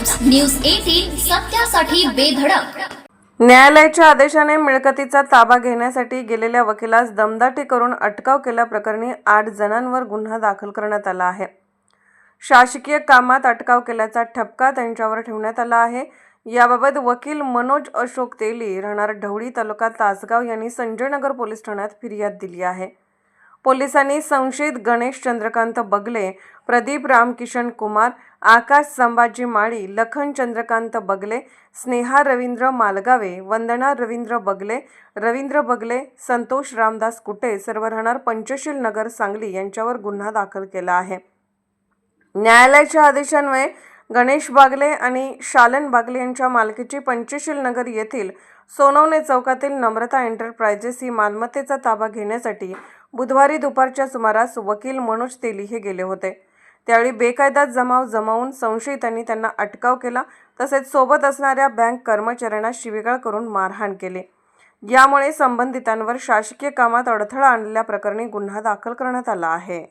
News eighteen सत्यासाठी बेधडक. न्यायालयाच्या आदेशाने मिळकतीचा ताबा घेण्यासाठी गेलेल्या वकिलास दमदाटी करून अटकाव केल्याप्रकरणी आठ जणांवर गुन्हा दाखल करण्यात आला आहे. शासकीय कामात अटकाव केल्याचा ठपका त्यांच्यावर ठेवण्यात आला आहे. याबाबत वकील मनोज अशोक तेली राहणार ढवळी तालुका तासगाव यांनी संजयनगर पोलीस ठाण्यात फिर्याद दिली आहे. पोलिसांनी संशयित गणेश चंद्रकांत बगले प्रदीप रामकिशन कुमार आकाश संभाजी माळी लखन चंद्रकांत बगले स्नेहा रवींद्र मालगावे वंदना रवींद्र बगले रवींद्र बगले संतोष रामदास कुटे सर्व राहणार पंचशील नगर सांगली यांच्यावर गुन्हा दाखल केला आहे. न्यायालयाच्या आदेशान्वये गणेश बागले आणि शालन बागले यांच्या मालकीची पंचशील नगर येथील सोनवणे चौकातील नम्रता एंटरप्रायजेस ही मालमत्तेचा ताबा घेण्यासाठी बुधवारी दुपारच्या सुमारास वकील मनोज तेली हे गेले होते. त्यावेळी बेकायदा जमाव जमावून संशयितांनी त्यांना अटकाव केला तसेच सोबत असणाऱ्या बँक कर्मचाऱ्यांना शिवीगाळ करून मारहाण केली. यामुळे संबंधितांवर शासकीय कामात अडथळा आणल्याप्रकरणी गुन्हा दाखल करण्यात आला आहे.